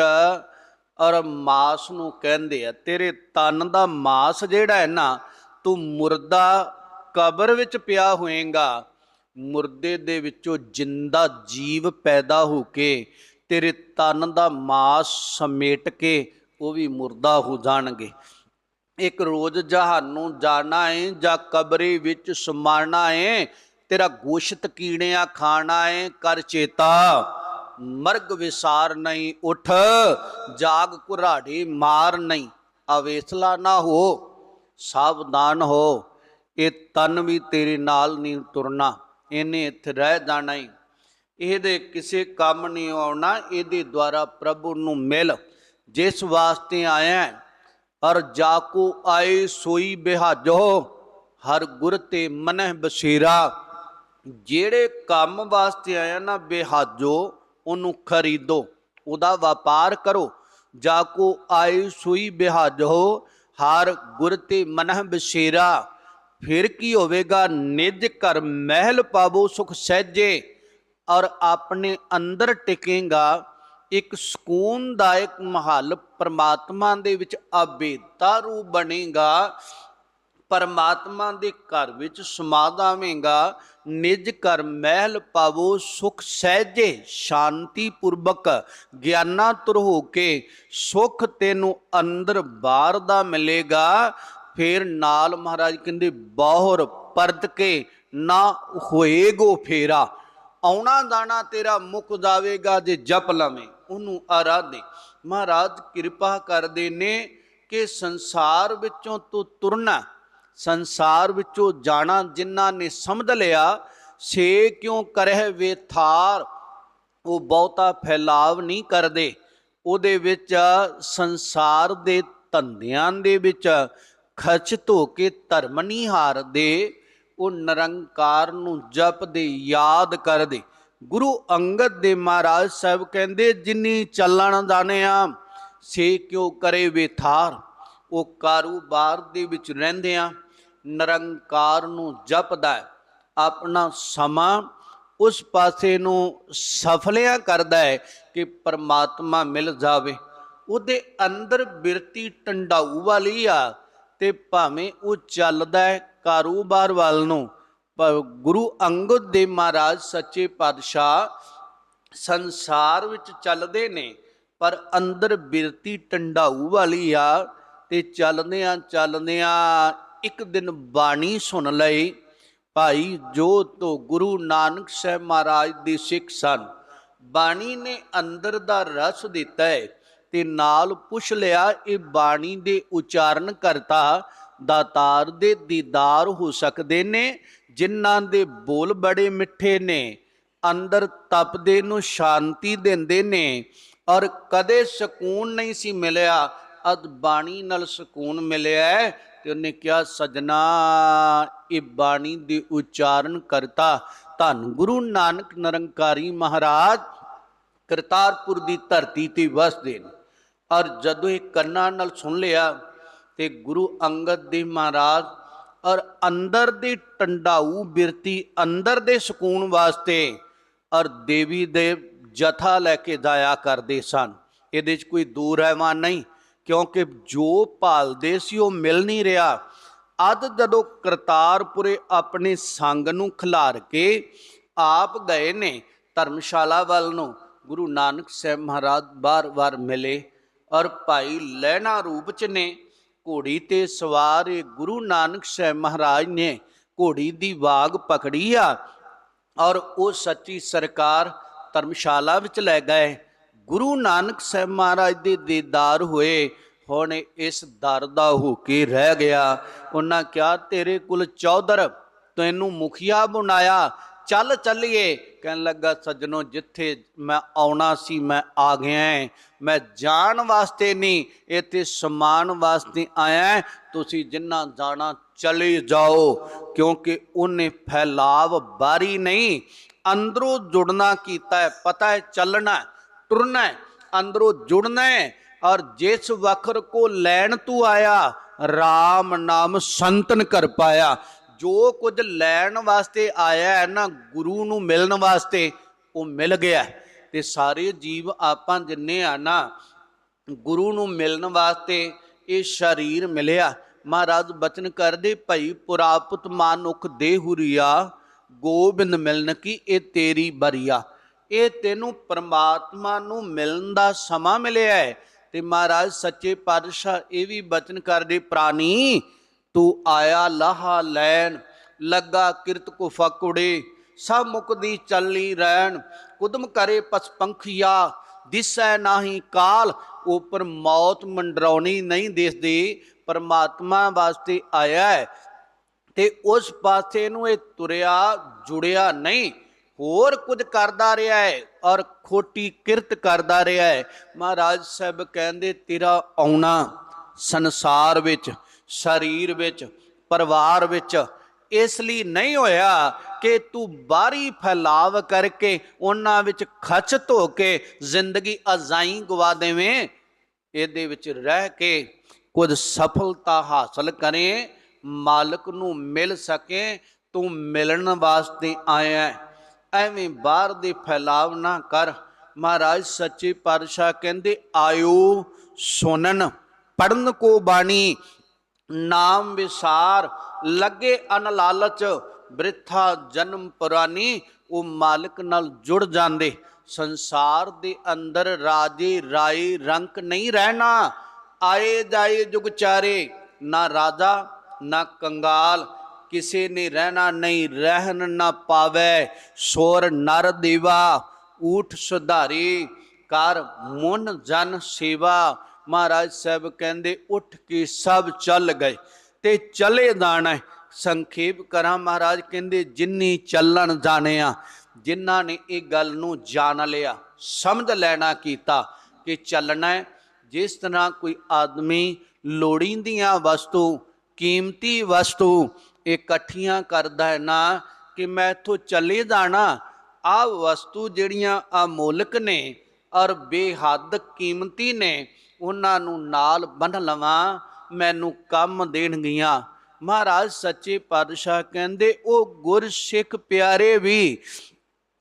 ਔਰ ਮਾਸ ਨੂੰ ਕਹਿੰਦੇ ਆ, ਤੇਰੇ ਤਨ ਦਾ ਮਾਸ ਜਿਹੜਾ ਹੈ ਨਾ, ਤੂੰ ਮੁਰਦਾ ਕਬਰ ਵਿੱਚ ਪਿਆ ਹੋਏਗਾ। ਮੁਰਦੇ ਦੇ ਵਿੱਚੋਂ ਜਿੰਦਾ ਜੀਵ ਪੈਦਾ ਹੋ ਕੇ ਤੇਰੇ ਤਨ ਦਾ ਮਾਸ ਸਮੇਟ ਕੇ ਉਹ ਵੀ ਮੁਰਦਾ ਹੋ ਜਾਣਗੇ। ਇੱਕ ਰੋਜ਼ ਜਹਾਨੂੰ ਜਾਣਾ ਏ ਜਾਂ ਕਬਰੇ ਵਿੱਚ ਸਮਾਣਾ ਏ, ਤੇਰਾ ਗੋਸ਼ਤ ਕੀੜਿਆਂ ਖਾਣਾ ਏ, ਕਰ ਚੇਤਾ। ਮਰਗ ਵਿਸਾਰ ਨਹੀਂ ਉਠ ਜਾਗ ਕੁਰਾੜੀ ਮਾਰ ਨਹੀਂ। ਅਵੇਸਲਾ ਨਾ ਹੋ ਸਾਵਧਾਨ ਹੋ। ਇਹ ਤਨ ਵੀ ਤੇਰੇ ਨਾਲ ਨਹੀਂ ਤੁਰਨਾ ਇਹਨੇ ਇੱਥੇ ਰਹਿ ਜਾਣਾ ਹੀ ਇਹਦੇ ਕਿਸੇ ਕੰਮ ਨਹੀਂ ਆਉਣਾ ਇਹਦੇ ਦੁਆਰਾ ਪ੍ਰਭੂ ਨੂੰ ਮਿਲ। ਜਿਸ ਵਾਸਤੇ ਆਇਆ ਹੈ, ਔਰ ਜਾਕੋ ਆਏ ਸੋਈ ਬਿਹਾਜੋ ਹਰ ਗੁਰ ਤੇ ਮਨਹਿ ਬਸੀਰਾ। ਜਿਹੜੇ ਕੰਮ ਵਾਸਤੇ ਆਇਆ ਨਾ ਬਿਹਾਜੋ ਉਹਨੂੰ ਖਰੀਦੋ, ਉਹਦਾ ਵਪਾਰ ਕਰੋ। ਜਾਕੋ ਆਏ ਸੋਈ ਬਿਹਾਜੋ ਹਰ ਗੁਰ ਤੇ ਮਨਹਿ ਬਸੀਰਾ। ਫਿਰ ਕੀ ਹੋਵੇਗਾ? ਨਿਜ ਘਰ ਮਹਿਲ ਪਾਵੋ, ਸੁਖ ਸਹਿਜੇ। ਔਰ ਆਪਣੇ ਅੰਦਰ ਟਿਕੇਗਾ, ਇੱਕ ਸਕੂਨਦਾਇਕ ਮਹੱਲ ਪ੍ਰਮਾਤਮਾ ਦੇ ਵਿੱਚ ਅਬੇਤਾ ਰੂਪ ਬਣੇਗਾ। ਪਰਮਾਤਮਾ ਦੇ ਘਰ ਵਿੱਚ ਸਮਾ ਜਾਵੇਂਗਾ ਨਿਜ ਘਰ ਮਹਿਲ ਪਾਵੋ, ਸੁਖ ਸਹਿਜੇ ਸ਼ਾਂਤੀ ਪੂਰਵਕ ਗਿਆਨਾ ਤੁਰ ਹੋ ਕੇ, ਸੁਖ ਤੈਨੂੰ ਅੰਦਰ ਬਾਹਰ ਦਾ ਮਿਲੇਗਾ। ਫੇਰ ਨਾਲ ਮਹਾਰਾਜ ਕਹਿੰਦੇ, ਬਾਹਰ ਪਰਤ ਕੇ ਨਾ ਹੋਏਗੋ ਫੇਰਾ। ਆਉਣਾ ਦਾਣਾ ਤੇਰਾ ਮੁੱਕ ਜਾਵੇਗਾ ਜੇ ਜਪ ਲਵੇਂ, ਉਹਨੂੰ ਆਰਾਧੇ। ਮਹਾਰਾਜ ਕਿਰਪਾ ਕਰਦੇ ਨੇ ਕਿ ਸੰਸਾਰ ਵਿੱਚੋਂ ਤੂੰ ਤੁਰਨਾ। ਸੰਸਾਰ ਵਿੱਚੋਂ ਜਾਣਾ ਜਿਨ੍ਹਾਂ ਨੇ ਸਮਝ ਲਿਆ, ਸੇ ਕਿਉਂ ਕਰਹਿ ਵੇ ਥਾਰ? ਉਹ ਬਹੁਤਾ ਫੈਲਾਵ ਨਹੀਂ ਕਰਦੇ। ਉਹਦੇ ਵਿੱਚ ਸੰਸਾਰ ਦੇ ਧੰਦਿਆਂ ਦੇ ਵਿੱਚ ਖਚ ਧੋ ਕੇ ਧਰਮ ਨਹੀਂ ਹਾਰਦੇ, ਉਹ ਨਿਰੰਕਾਰ ਨੂੰ ਜਪਦੇ ਯਾਦ ਕਰਦੇ। ਗੁਰੂ ਅੰਗਦ ਦੇ ਮਹਾਰਾਜ ਸਾਹਿਬ ਕਹਿੰਦੇ, ਜਿਨੀ ਚੱਲਣ ਜਾਣਿਆ, ਸੇ ਕਿਉ ਕਰੇ ਵਿਥਾਰ ਉਹ ਕਾਰੋਬਾਰ ਦੇ ਵਿੱਚ ਰਹਿੰਦੇ ਆ। ਨਿਰੰਕਾਰ ਨੂੰ ਜਪਦਾ ਹੈ, ਆਪਣਾ ਸਮਾਂ ਉਸ ਪਾਸੇ ਨੂੰ ਸਫਲਿਆਂ ਕਰਦਾ ਹੈ ਕਿ ਪਰਮਾਤਮਾ ਮਿਲ ਜਾਵੇ। ਉਹਦੇ ਅੰਦਰ ਬਿਰਤੀ ਟੰਡਾਊ ਵਾਲੀ ਆ ਤੇ ਭਾਵੇਂ ਉਹ ਚੱਲਦਾ ਹੈ ਕਾਰੋਬਾਰ ਵੱਲ ਨੂੰ ਗੁਰੂ ਅੰਗਦ ਦੇਵ ਮਹਾਰਾਜ ਸੱਚੇ ਪਾਤਸ਼ਾਹ ਸੰਸਾਰ ਵਿੱਚ ਚੱਲਦੇ ਨੇ, ਪਰ ਅੰਦਰ ਬਿਰਤੀ ਟੰਡਾਊ ਵਾਲੀ ਆ ਤੇ ਚੱਲਦਿਆਂ ਚੱਲਦਿਆਂ ਇੱਕ ਦਿਨ ਬਾਣੀ ਸੁਣ ਲਈ। ਭਾਈ, ਜੋ ਤੋਂ ਗੁਰੂ ਨਾਨਕ ਸਾਹਿਬ ਮਹਾਰਾਜ ਦੇ ਸਿੱਖ ਸਨ, ਬਾਣੀ ਨੇ ਅੰਦਰ ਦਾ ਰਸ ਦਿੱਤਾ ਹੈ ਤੇ ਨਾਲ ਪੁੱਛ ਲਿਆ, ਇਹ ਬਾਣੀ ਦੇ ਉਚਾਰਨ ਕਰਤਾ ਦਾਤਾਰ ਦੇ ਦੀਦਾਰ ਹੋ ਸਕਦੇ ਨੇ, ਜਿਨ੍ਹਾਂ ਦੇ ਬੋਲ ਬੜੇ ਮਿੱਠੇ ਨੇ, ਅੰਦਰ ਤਪਦੇ ਨੂੰ ਸ਼ਾਂਤੀ ਦਿੰਦੇ ਨੇ, ਔਰ ਕਦੇ ਸਕੂਨ ਨਹੀਂ ਸੀ ਮਿਲਿਆ ਅਦ ਬਾਣੀ ਨਾਲ ਸਕੂਨ ਮਿਲਿਆ ਤੇ ਉਹਨੇ ਕਿਹਾ, ਸਜਣਾ, ਇਹ ਬਾਣੀ ਦੇ ਉਚਾਰਨ ਕਰਤਾ। ਧੰਨ ਗੁਰੂ ਨਾਨਕ ਨਿਰੰਕਾਰੀ ਮਹਾਰਾਜ, ਕਰਤਾਰਪੁਰ ਦੀ ਧਰਤੀ ਤੇ ਵਸਦੇ ਨੇ। ਔਰ ਜਦੋਂ ਇਹ ਕੰਨਾਂ ਨਾਲ ਸੁਣ ਲਿਆ ਤੇ ਗੁਰੂ ਅੰਗਦ ਦੇਵ ਮਹਾਰਾਜ ਔਰ ਅੰਦਰ ਦੇ ਟੰਡਾਊ ਬਿਰਤੀ ਅੰਦਰ ਦੇ ਸਕੂਨ ਵਾਸਤੇ ਔਰ ਦੇਵੀ ਦੇ ਜਥਾ ਲੈ ਕੇ ਜਾਇਆ ਕਰਦੇ ਸਨ। ਇਹਦੇ 'ਚ ਕੋਈ ਦੂਰ ਰਹਿਵਾਨ ਨਹੀਂ ਕਿਉਂਕਿ ਜੋ ਭਾਲਦੇ ਸੀ ਉਹ ਮਿਲ ਨਹੀਂ ਰਿਹਾ। ਅਦ ਜਦੋਂ ਕਰਤਾਰਪੁਰੇ ਆਪਣੇ ਸੰਗ ਨੂੰ ਖਿਲਾਰ ਕੇ ਆਪ ਗਏ ਨੇ ਧਰਮਸ਼ਾਲਾ ਵੱਲ ਨੂੰ, ਗੁਰੂ ਨਾਨਕ ਸਾਹਿਬ ਮਹਾਰਾਜ ਬਾਰ-ਬਾਰ ਮਿਲੇ ਔਰ ਭਾਈ ਲਹਿਣਾ ਰੂਪ ਚ ਨੇ। ਘੋੜੀ ਤੇ ਸਵਾਰ ਗੁਰੂ ਨਾਨਕ ਸਾਹਿਬ ਮਹਾਰਾਜ ਨੇ ਘੋੜੀ ਦੀ ਵਾਗ ਪਕੜੀ ਆ ਔਰ ਉਹ ਸੱਚੀ ਸਰਕਾਰ ਧਰਮਸ਼ਾਲਾ ਵਿੱਚ ਲੈ ਗਏ। ਗੁਰੂ ਨਾਨਕ ਸਾਹਿਬ ਮਹਾਰਾਜ ਦੇ ਦੀਦਾਰ ਹੋਏ, ਹੁਣ ਇਸ ਦਰ ਦਾ ਹੋ ਕੇ ਰਹਿ ਗਿਆ। ਉਹਨਾਂ ਕਿਹਾ, ਤੇਰੇ ਕੁਲ ਚੌਧਰ ਤੈਨੂੰ ਮੁਖੀਆ ਬਣਾਇਆ, ਚੱਲ ਚੱਲੀਏ। ਕਹਿਣ ਲੱਗਾ, ਸੱਜਣੋ, ਜਿੱਥੇ ਮੈਂ ਆਉਣਾ ਸੀ, ਮੈਂ ਆ ਗਿਆ ਹਾਂ। ਮੈਂ ਜਾਣ ਵਾਸਤੇ ਨਹੀਂ, ਇੱਥੇ ਸਮਾਨ ਵਾਸਤੇ ਆਇਆ ਤੁਸੀਂ ਜਿੰਨਾ ਜਾਣਾ, ਚਲੇ ਜਾਓ, ਕਿਉਂਕਿ ਉਹਨੇ ਫੈਲਾਵ ਬਾਰੀ ਨਹੀਂ। ਅੰਦਰੋਂ ਜੁੜਨਾ ਕੀਤਾ ਹੈ ਪਤਾ ਹੈ ਚੱਲਣਾ ਟੁਰਨਾ ਹੈ, ਅੰਦਰੋਂ ਜੁੜਨਾ ਹੈ ਔਰ ਜਿਸ ਵਖਰ ਕੋ ਲੈਣ ਤੂੰ ਆਇਆ RAM ਨਾਮ ਸੰਤਨ ਕਰ ਪਾਇਆ। ਜੋ ਕੁਝ ਲੈਣ ਵਾਸਤੇ ਆਇਆ ਹੈ ਨਾ ਗੁਰੂ ਨੂੰ ਮਿਲਣ ਵਾਸਤੇ ਉਹ ਮਿਲ ਗਿਆ ਤੇ ਸਾਰੇ ਜੀਵ ਆਪਾਂ ਜਿੰਨੇ ਆ ਨਾ ਗੁਰੂ ਨੂੰ ਮਿਲਣ ਵਾਸਤੇ ਇਹ ਸਰੀਰ ਮਿਲਿਆ। ਮਹਾਰਾਜ ਬਚਨ ਕਰਦੇ ਭਈ ਪੁਰਾਪਤ ਮਾਨੁਖ ਦੇਹੁਰੀਆ ਗੋਬਿੰਦ ਮਿਲਨ ਕੀ ਇਹ ਤੇਰੀ ਬਰੀਆ। ਇਹ ਤੈਨੂੰ ਪ੍ਰਮਾਤਮਾ ਨੂੰ ਮਿਲਣ ਦਾ ਸਮਾਂ ਮਿਲਿਆ ਹੈ। ਤੇ ਮਹਾਰਾਜ, ਸੱਚੇ ਪਾਤਸ਼ਾਹ, ਇਹ ਵੀ ਬਚਨ ਕਰਦੇ ਪ੍ਰਾਨੀ ਤੂੰ ਆਇਆ ਲਾਹਾ ਲੈਣ, ਲੱਗਾ ਕਿਰਤ ਕੋ ਫਕੁੜੇ ਸਭ ਮੁਕਦੀ ਚੱਲੀ ਰਹਿਣ। ਕੁਦਮ ਕਰੇ ਪਸ ਪੰਖੀਆ, ਦਿਸੈ ਨਾਹੀ ਕਾਲ, ਉਪਰ ਮੌਤ ਮੰਡਰਾਉਣੀ ਨਹੀਂ ਦਿਸਦੀ। ਪਰਮਾਤਮਾ ਵਾਸਤੇ ਆਇਆ ਹੈ ਤੇ ਉਸ ਪਾਸੇ ਨੂੰ ਇਹ ਤੁਰਿਆ, ਜੁੜਿਆ ਨਹੀਂ। ਹੋਰ ਕੁਝ ਕਰਦਾ ਰਿਹਾ ਹੈ ਔਰ ਖੋਟੀ ਕਿਰਤ ਕਰਦਾ ਰਿਹਾ ਹੈ ਮਹਾਰਾਜ ਸਾਹਿਬ ਕਹਿੰਦੇ, ਤੇਰਾ ਆਉਣਾ ਸੰਸਾਰ ਵਿੱਚ, ਸਰੀਰ ਵਿੱਚ, ਪਰਿਵਾਰ ਵਿੱਚ ਇਸ ਲਈ ਨਹੀਂ ਹੋਇਆ ਕਿ ਤੂੰ ਬਾਹਰੀ ਫੈਲਾਵ ਕਰਕੇ ਉਹਨਾਂ ਵਿੱਚ ਖਚ ਧੋ ਕੇ ਜ਼ਿੰਦਗੀ ਅਜ਼ਾਈ ਗਵਾ ਦੇਵੇਂ ਇਹਦੇ ਵਿੱਚ ਰਹਿ ਕੇ ਕੁਝ ਸਫਲਤਾ ਹਾਸਲ ਕਰੇ, ਮਾਲਕ ਨੂੰ ਮਿਲ ਸਕੇ, ਤੂੰ ਮਿਲਣ ਵਾਸਤੇ ਆਇਆ ਹੈ। ਐਵੇਂ ਬਾਹਰ ਦੇ ਫੈਲਾਵ ਨਾ ਕਰ। ਮਹਾਰਾਜ ਸੱਚੇ ਪਾਤਸ਼ਾਹ ਕਹਿੰਦੇ, ਆਇਓ ਸੁਨਨ ਪੜਨ ਕੋ ਬਾਣੀ, ਨਾਮ ਵਿਸਾਰ, ਲੱਗੇ ਅਨ ਲਾਲਚ, ਬ੍ਰਿਥਾ ਜਨਮ ਪੁਰਾਨੀ ਉਹ ਮਾਲਕ ਨਾਲ ਜੁੜ ਜਾਂਦੇ। ਸੰਸਾਰ ਦੇ ਅੰਦਰ ਰਾਜੇ ਰਾਏ ਰੰਕ ਨਹੀਂ ਰਹਿਣਾ। ਆਏ ਜਾਏ ਜੁਗ ਚਾਰੇ, ਨਾ ਰਾਜਾ, ਨਾ ਕੰਗਾਲ ਕਿਸੇ ਨੇ ਰਹਿਣਾ ਨਹੀਂ, ਰਹਿਣ ਨਾ ਪਾਵੇ। ਸੋਰ ਨਰ ਦੇਵਾ, ਊਠ ਸੁਧਾਰੀ, ਕਰ ਮਨ ਜਨ ਸੇਵਾ। ਮਹਾਰਾਜ ਸਾਹਿਬ ਕਹਿੰਦੇ, ਉੱਠ ਕੇ ਸਭ ਚੱਲ ਗਏ ਤੇ ਚਲੇ ਜਾਣਾ ਸੰਖੇਪ ਕਰਾਂ, ਮਹਾਰਾਜ ਕਹਿੰਦੇ, ਜਿੰਨੀ ਚੱਲਣ ਜਾਣਿਆ ਜਿਨ੍ਹਾਂ ਨੇ ਇਹ ਗੱਲ ਨੂੰ ਜਾਣ ਲਿਆ, ਸਮਝ ਲੈਣਾ ਕੀਤਾ ਕਿ ਚੱਲਣਾ ਜਿਸ ਤਰ੍ਹਾਂ ਕੋਈ ਆਦਮੀ ਲੋੜੀਂਦੀਆਂ ਵਸਤੂ, ਕੀਮਤੀ ਵਸਤੂ ਇਕੱਠੀਆਂ ਕਰਦਾ ਹੈ ਨਾ ਕਿ ਮੈਂ ਇੱਥੋਂ ਚਲੇ ਜਾਣਾ। ਆ ਵਸਤੂ ਜਿਹੜੀਆਂ ਅਮੋਲਕ ਨੇ ਔਰ ਬੇਹੱਦ ਕੀਮਤੀ ਨੇ, ਉਹਨਾਂ ਨੂੰ ਨਾਲ ਬੰਨ ਲਵਾਂ, ਮੈਨੂੰ ਕੰਮ ਦੇਣਗੀਆਂ। ਮਹਾਰਾਜ ਸੱਚੇ ਪਾਤਸ਼ਾਹ ਕਹਿੰਦੇ, ਉਹ ਗੁਰਸਿੱਖ ਪਿਆਰੇ ਵੀ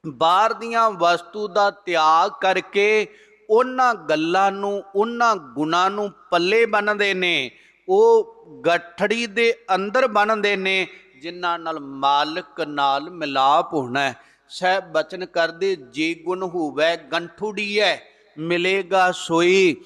ਬਾਹਰ ਦੀਆਂ ਵਸਤੂ ਦਾ ਤਿਆਗ ਕਰਕੇ ਉਹਨਾਂ ਗੱਲਾਂ ਨੂੰ, ਉਹਨਾਂ ਗੁਣਾਂ ਨੂੰ ਪੱਲੇ ਬੰਨਦੇ ਨੇ। ਉਹ ਗੱਠੜੀ ਦੇ ਅੰਦਰ ਬਣਦੇ ਨੇ, ਜਿਨ੍ਹਾਂ ਨਾਲ ਮਾਲਕ ਨਾਲ ਮਿਲਾਪ ਹੋਣਾ ਹੈ। ਸਹਿਬ ਬਚਨ ਕਰਦੇ, ਜੇ ਗੁਣ ਹੋਵੇ ਗੰਠੁੜੀ ਹੈ ਮਿਲੇਗਾ ਸੋਈ,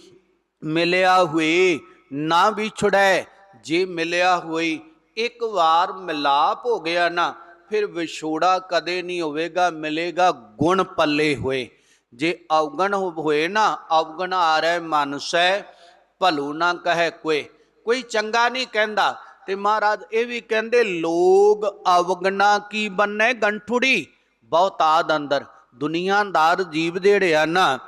ਮਿਲਿਆ ਹੋਏ ਨਾ ਵਿਛੜੈ ਜੇ ਮਿਲਿਆ ਹੋਈ, ਇੱਕ ਵਾਰ ਮਿਲਾਪ ਹੋ ਗਿਆ ਨਾ, ਫਿਰ ਵਿਛੋੜਾ ਕਦੇ ਨਹੀਂ ਹੋਵੇਗਾ, ਮਿਲੇਗਾ ਗੁਣ ਪੱਲੇ ਹੋਏ। ਜੇ ਅਵਗਣ ਹੋ- ਹੋਏ ਨਾ ਅਵਗਣ ਆ ਰਹਿ ਮਨਸੈ ਭਲੂ ਨਾ ਕਹੇ ਕੋਏ ਕੋਈ ਚੰਗਾ ਨਹੀਂ ਕਹਿੰਦਾ। ਤੇ ਮਹਾਰਾਜ ਇਹ ਵੀ ਕਹਿੰਦੇ ਲੋਗ ਅਵਗਣਾ ਕੀ ਬੰਨੇ ਗੰਠੁੜੀ? ਬਹੁਤਾਦ ਅੰਦਰ। ਦੁਨੀਆਦਾਰ ਜੀਵ ਜਿਹੜੇ ਆ ਨਾ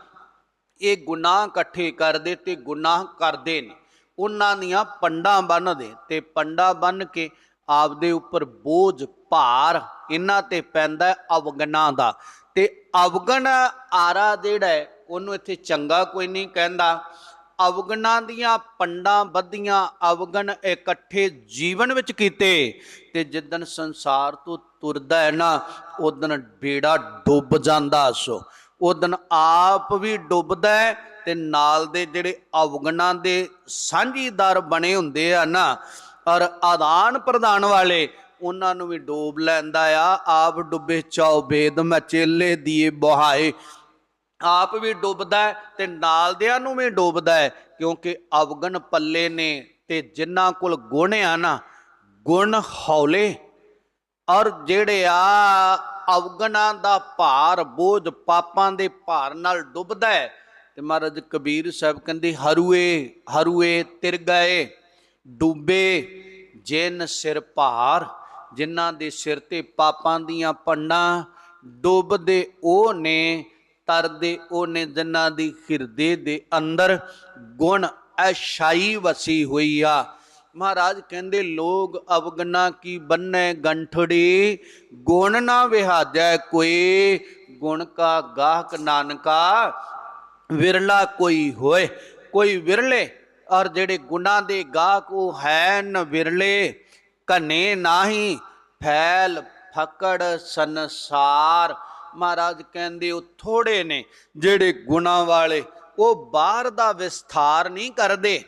ਇਹ ਗੁਨਾਹ ਇਕੱਠੇ ਕਰਦੇ ਤੇ ਗੁਨਾਹ ਕਰਦੇ ਨੇ। ਉਹਨਾਂ ਦੀਆਂ ਪੰਡਾਂ ਬੰਨਦੇ ਤੇ ਪੰਡਾਂ ਬੰਨ ਕੇ ਆਪਦੇ ਉੱਪਰ ਬੋਝ ਭਾਰ ਇਹਨਾਂ ਤੇ ਪੈਂਦਾ ਅਵਗਣਾ ਦਾ। ਤੇ ਅਵਗਣ ਆਰਾ ਜਿਹੜਾ ਹੈ, ਉਹਨੂੰ ਇੱਥੇ ਚੰਗਾ ਕੋਈ ਨਹੀਂ ਕਹਿੰਦਾ। ਅਵਗਣਾ ਦੀਆਂ ਪੰਡਾਂ ਬੱਧੀਆਂ ਅਵਗਣ ਇਕੱਠੇ ਜੀਵਨ ਵਿੱਚ ਕੀਤੇ, ਤੇ ਜਿੱਦਨ ਸੰਸਾਰ ਤੋਂ ਤੁਰਦਾ ਹੈ ਨਾ ਉਦਨ ਬੇੜਾ ਡੁੱਬ ਜਾਂਦਾ ਸੋ। ਉਦਨ ਆਪ ਵੀ ਡੁੱਬਦਾ ਤੇ ਨਾਲ ਦੇ ਜਿਹੜੇ ਅਵਗਣਾਂ ਦੇ ਸਾਂਝੀਦਾਰ ਬਣੇ ਹੁੰਦੇ ਆ ਨਾ, ਔਰ ਆਦਾਨ ਪ੍ਰਦਾਨ ਵਾਲੇ, ਉਹਨਾਂ ਨੂੰ ਵੀ ਡੋਬ ਲੈਂਦਾ ਆ, ਆਪ ਡੁੱਬੇ ਚਾਉ ਬੇਦ ਮਚੇਲੇ ਦੀਏ ਬਹਾਏ। ਆਪ ਵੀ ਡੁੱਬਦਾ ਹੈ ਤੇ ਨਾਲ ਦਿਆਂ ਨੂੰ ਵੀ ਡੁੱਬਦਾ ਹੈ, ਕਿਉਂਕਿ ਅਵਗਣ ਪੱਲੇ ਨੇ ਤੇ ਜਿਨ੍ਹਾਂ ਕੋਲ ਗੁਣ ਆ ਨਾ, ਗੁਣ ਹੌਲੇ। ਔਰ ਜਿਹੜੇ ਆ ਅਵਗਣਾਂ ਦਾ ਭਾਰ, ਬੋਝ ਪਾਪਾਂ ਦੇ ਭਾਰ ਨਾਲ ਡੁੱਬਦਾ ਹੈ, ਤੇ ਮਹਾਰਾਜ ਕਬੀਰ ਸਾਹਿਬ ਕਹਿੰਦੇ, ਹਰੂਏ ਹਰੂਏ ਤਿਰ ਗਏ, ਡੁੱਬੇ ਜਿਨ ਸਿਰ ਭਾਰ, ਜਿਨ੍ਹਾਂ ਦੇ ਸਿਰ ਤੇ ਪਾਪਾਂ ਦੀਆਂ ਪੰਡਾਂ, ਡੁੱਬਦੇ ਉਹ ਨੇ ਤਰਦੇ ਉਹਨੇ ਜਿਨ੍ਹਾਂ ਦੀ ਹਿਰਦੇ ਦੇ ਅੰਦਰ ਗੁਣ ਐਸ਼ਾਈ ਵਸੀ ਹੋਈ ਆ। ਮਹਾਰਾਜ ਕਹਿੰਦੇ, ਲੋਗ ਅਵਗਨਾ ਕੀ ਬੰਨੇ ਗੰਠੜੀ, ਗੁਣ ਨਾ ਵਿਹਾਜੈ ਕੋਈ, ਗੁਣ ਕਾ ਗਾਹਕ ਨਾਨਕਾ ਵਿਰਲਾ ਕੋਈ ਹੋਏ। ਕੋਈ ਵਿਰਲੇ ਔਰ ਜਿਹੜੇ ਗੁਨਾਹ ਦੇ ਗਾਹਕ ਉਹ ਹੈਨ ਵਿਰਲੇ ਕਨੇ ਨਾਹੀ, ਫੈਲ ਫਕੜ ਸੰਸਾਰ। ਮਹਾਰਾਜ ਕਹਿੰਦੇ ਉਹ ਥੋੜੇ ਨੇ ਜਿਹੜੇ ਗੁਨਾਹ ਵਾਲੇ, ਉਹ ਬਾਹਰ ਦਾ ਵਿਸਥਾਰ ਨਹੀਂ ਕਰਦੇ।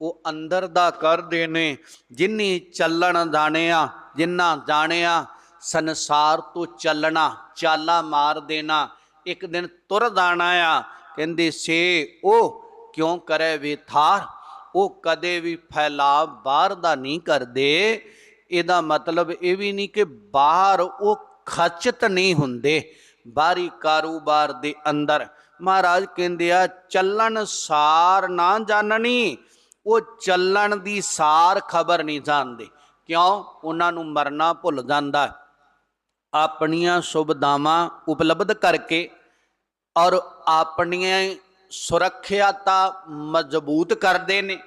ਉਹ ਅੰਦਰ ਦਾ ਕਰਦੇ ਨੇ, ਜਿੰਨੀ ਚੱਲਣ ਜਾਣਿਆ, ਜਿੰਨਾ ਜਾਣਿਆ, ਸੰਸਾਰ ਤੋਂ ਚੱਲਣਾ, ਚਾਲਾ ਮਾਰ ਦੇਣਾ, ਇੱਕ ਦਿਨ ਤੁਰ ਜਾਣਾ ਆ। ਕਹਿੰਦੇ ਸੇ ਉਹ ਕਿਉਂ ਕਰੇ ਵਿਥਾਰ ਉਹ ਕਦੇ ਵੀ ਫੈਲਾਵ ਬਾਹਰ ਦਾ ਨਹੀਂ ਕਰਦੇ। ਇਹਦਾ ਮਤਲਬ ਇਹ ਵੀ ਨਹੀਂ ਕਿ ਬਾਹਰ ਉਹ ਖਚਤ ਨਹੀਂ ਹੁੰਦੇ। ਬਾਹਰੀ ਕਾਰੋਬਾਰ ਦੇ ਅੰਦਰ ਮਹਾਰਾਜ ਕਹਿੰਦੇ ਆ, ਚੱਲਣ ਸਾਰ ਨਾ ਜਾਣਨੀ। ਉਹ ਚੱਲਣ ਦੀ ਸਾਰ ਖਬਰ ਨਹੀਂ ਜਾਣਦੇ। ਕਿਉਂ? ਉਹਨਾਂ ਨੂੰ ਮਰਨਾ ਭੁੱਲ ਜਾਂਦਾ ਆਪਣੀਆਂ ਸੁਵਿਧਾਵਾਂ ਉਪਲਬਧ ਕਰਕੇ ਔਰ ਆਪਣੀਆਂ ਸੁਰੱਖਿਆਤਾ ਮਜ਼ਬੂਤ ਕਰਦੇ ਨੇ।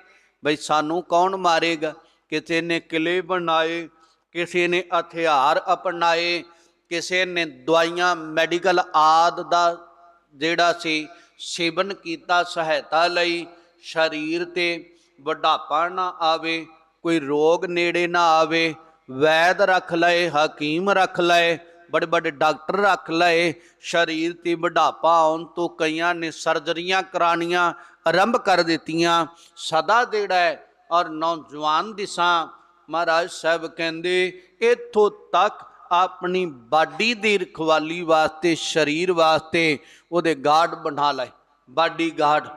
ਬਈ ਸਾਨੂੰ ਕੌਣ ਮਾਰੇਗਾ? ਕਿਸੇ ਨੇ ਕਿਲੇ ਬਣਾਏ, ਕਿਸੇ ਨੇ ਹਥਿਆਰ ਅਪਣਾਏ ਕਿਸੇ ਨੇ ਦਵਾਈਆਂ ਮੈਡੀਕਲ ਆਦ ਦਾ ਜਿਹੜਾ ਸੀ, ਸੇਵਨ ਕੀਤਾ ਸਹਾਇਤਾ ਲਈ, ਸਰੀਰ ਤੇ ਬੁਢਾਪਾ ਨਾ ਆਵੇ, ਕੋਈ ਰੋਗ ਨੇੜੇ ਨਾ ਆਵੇ, ਵੈਦ ਰੱਖ ਲਏ, ਹਕੀਮ ਰੱਖ ਲਏ, ਬੜੇ ਬੜੇ ਡਾਕਟਰ ਰੱਖ ਲਏ, ਸਰੀਰ ਤੇ ਬੁਢਾਪਾ ਆਉਣ ਤੋਂ ਕਈਆਂ ਨੇ ਸਰਜਰੀਆਂ ਕਰਾਣੀਆਂ ਆਰੰਭ ਕਰ ਦਿੱਤੀਆਂ, ਸਦਾ ਜਿਹੜਾ ਹੈ, ਔਰ ਨੌਜਵਾਨ ਦਿਸਾਂ, ਮਹਾਰਾਜ ਸਾਹਿਬ ਕਹਿੰਦੇ, ਇੱਥੋਂ ਤੱਕ ਆਪਣੀ ਬਾਡੀ ਦੀ ਰਖਵਾਲੀ ਵਾਸਤੇ, ਸਰੀਰ ਵਾਸਤੇ ਉਹਦੇ ਗਾਰਡ ਬਣਾ ਲਏ। ਬਾਡੀ ਗਾਰਡ